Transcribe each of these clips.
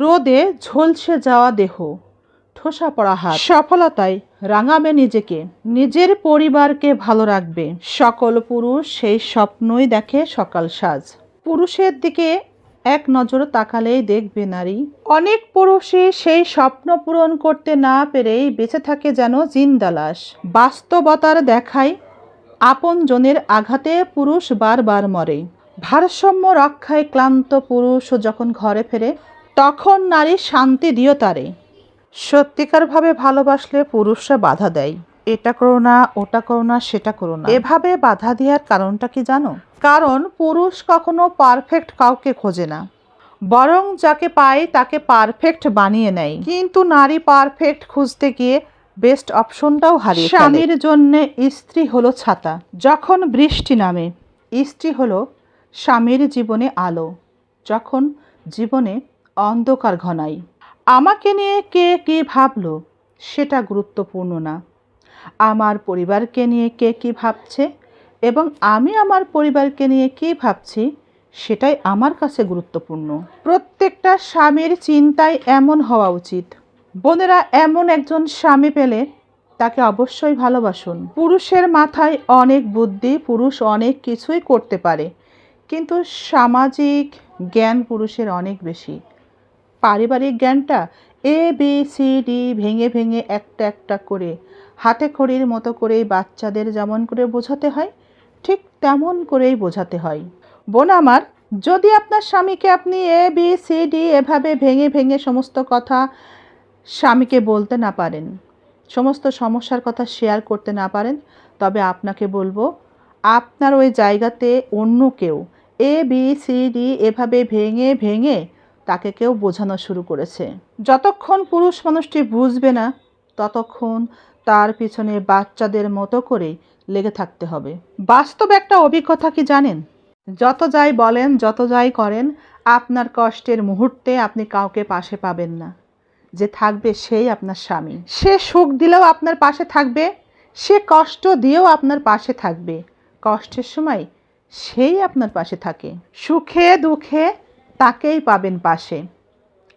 রোদে ঝলসে যাওয়া দেহ। ঠোসা পড়া হাত। সফলতায় রাঙাবে নিজেকে। নিজের পরিবারকে ভালো রাখবে। সকল পুরুষ সেই স্বপ্নই দেখে সকাল সাজ। পুরুষের দিকে এক নজর তাকালেই দেখবে নারী। অনেক পুরুষই সেই স্বপ্ন পূরণ করতে না পেরেই বেঁচে থাকে যেন জিন্দালাস বাস্তবতার দেখায় আপনজনের আঘাতে পুরুষ বারবার মরে। ভারসাম্য রক্ষায় ক্লান্ত পুরুষ যখন ঘরে ফেরে তখন নারী শান্তি দিও তারে। সত্যিকারভাবে ভালোবাসলে পুরুষরা বাধা দেয়। এটা করো না, ওটা করো না, সেটা করো না। এভাবে বাধা দেওয়ার কারণটা কি জানো? কারণ পুরুষ কখনো পারফেক্ট কাউকে খোঁজে না। বরং যাকে পায় তাকে পারফেক্ট বানিয়ে নেয়। কিন্তু নারী পারফেক্ট খুঁজতে গিয়ে বেস্ট অপশনটাও হারিয়ে। স্বামীর জন্য স্ত্রী হলো ছাতা। যখন বৃষ্টি নামে, স্ত্রী হলো স্বামীর জীবনে আলো। যখন জীবনে অন্ধকার ঘনাই। আমাকে নিয়ে কে কী ভাবলো? সেটা গুরুত্বপূর্ণ না। আমার পরিবারকে নিয়ে কে কী ভাবছে? এবং আমি আমার পরিবারকে নিয়ে কী ভাবছি? সেটাই আমার কাছে গুরুত্বপূর্ণ। প্রত্যেকটা স্বামীর চিন্তায় এমন হওয়া উচিত। বোনেরা এমন একজন স্বামী পেলে তাকে অবশ্যই ভালোবাসুন। পুরুষের মাথায় অনেক বুদ্ধি, পুরুষ অনেক কিছুই করতে পারে। কিন্তু সামাজিক জ্ঞান পুরুষের অনেক বেশি। পারিবারিক জ্ঞানটা এ বি সি ডি ভেঙে ভেঙে একটা একটা করে, হাতে খড়ির মতো করেই বাচ্চাদের যেমন করে বোঝাতে হয়, ঠিক তেমন করেই বোঝাতে হয়। বোন আমার, যদি আপনার স্বামীকে আপনি এ বি সি ডি এভাবে ভেঙে ভেঙে সমস্ত কথা স্বামীকে বলতে না পারেন, সমস্ত সমস্যার কথা শেয়ার করতে না পারেন, তবে আপনাকে বলব, আপনার ওই জায়গাতে অন্য কেউ এ বি সি ডি এভাবে ভেঙে ভেঙে তাকে কেউ বোঝানো শুরু করেছে। যতক্ষণ পুরুষ মানুষটি বুঝবে না, ততক্ষণ তার পিছনে বাচ্চাদের মতো করে লেগে থাকতে হবে। বাস্তব একটা অভিজ্ঞতা কি জানেন? যত যাই বলেন, যত যাই করেন, আপনার কষ্টের মুহূর্তে আপনি কাউকে পাশে পাবেন না। যে থাকবে সেই আপনার স্বামী। সে সুখ দিলেও আপনার পাশে থাকবে, সে কষ্ট দিয়েও আপনার পাশে থাকবে। কষ্টের সময় সেই আপনার পাশে থাকে। সুখে, দুঃখে তাকেই পাবেন পাশে।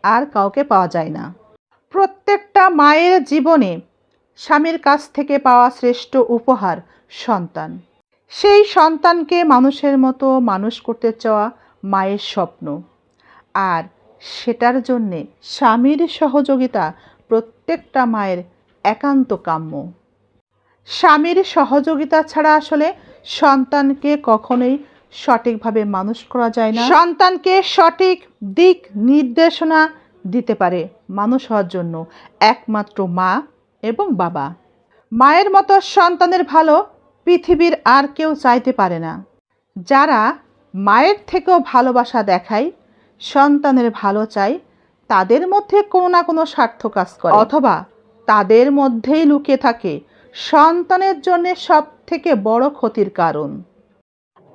আর কাউকে পাওয়া যায় না। প্রত্যেকটা মায়ের জীবনে স্বামীর কাছ থেকে পাওয়া শ্রেষ্ঠ উপহার সন্তান। সেই সন্তানকে মানুষের মতো মানুষ করতে চাওয়া মায়ের স্বপ্ন। আর সেটার জন্যে স্বামীর সহযোগিতা প্রত্যেকটা মায়ের একান্ত কাম্য। স্বামীর সহযোগিতা ছাড়া আসলে সন্তানকে কখনোই সঠিকভাবে মানুষ করা যায় না। সন্তানকে সঠিক দিক নির্দেশনা দিতে পারে মানুষ হওয়ার জন্য। একমাত্র মা এবং বাবা। মায়ের মতো সন্তানের ভালো পৃথিবীর আর কেউ চাইতে পারে না। যারা মায়ের থেকেও ভালোবাসা দেখায়, সন্তানের ভালো চায়, তাদের মধ্যে কোনো না কোনো স্বার্থ কাজ করে। অথবা তাদের মধ্যেই লুকিয়ে থাকে। সন্তানের জন্য সব থেকে বড় ক্ষতির কারণ।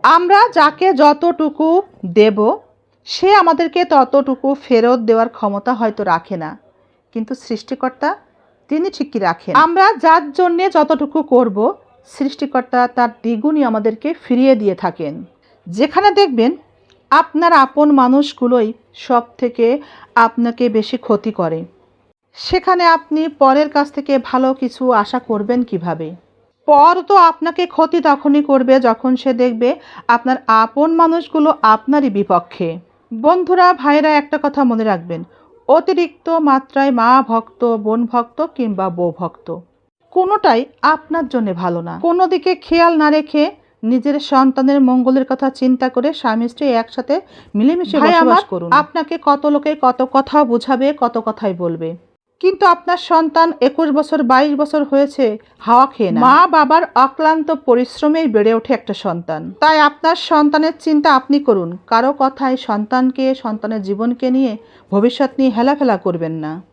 আমরা যাকে যতটুকু দেব, সে আমাদেরকে ততটুকু ফেরত দেওয়ার ক্ষমতা হয়তো রাখে না। কিন্তু সৃষ্টিকর্তা, তিনি ঠিকই রাখেন। আমরা যার জন্যে যতটুকু করব, সৃষ্টিকর্তা তার দ্বিগুণই আমাদেরকে ফিরিয়ে দিয়ে থাকেন। যেখানে দেখবেন, আপনার আপন মানুষগুলোই সব থেকে আপনাকে বেশি ক্ষতি করে। সেখানে আপনি পরের কাছ থেকে ভালো কিছু আশা করবেন কীভাবে? পর তো আপনাকে ক্ষতি তখনই করবে যখন সে দেখবে আপনার আপন মানুষগুলো আপনারই বিপক্ষে। বন্ধুরা ভাইরা একটা কথা মনে রাখবেন। অতিরিক্ত মাত্রায় মা ভক্ত বোন ভক্ত কিংবা বউ ভক্ত কোনোটাই আপনার জন্য ভালো না। কোনো দিকে খেয়াল না রেখে নিজের সন্তানের মঙ্গলের কথা চিন্তা করে স্বামী স্ত্রী একসাথে মিলেমিশে বসবাস করুন। আপনাকে কত লোকে কত কথা বোঝাবে কত কথাই বলবে। কিন্তু আপনার সন্তান একুশ বছর, বাইশ বছর হয়েছে, হাওয়া খেয়ে মা বাবার অক্লান্ত পরিশ্রমেই বেড়ে ওঠে একটা সন্তান। তাই আপনার সন্তানের চিন্তা আপনি করুন। কারও কথায় সন্তানকে, সন্তানের জীবনকে নিয়ে ভবিষ্যৎ নিয়ে হেলাফেলা করবেন না।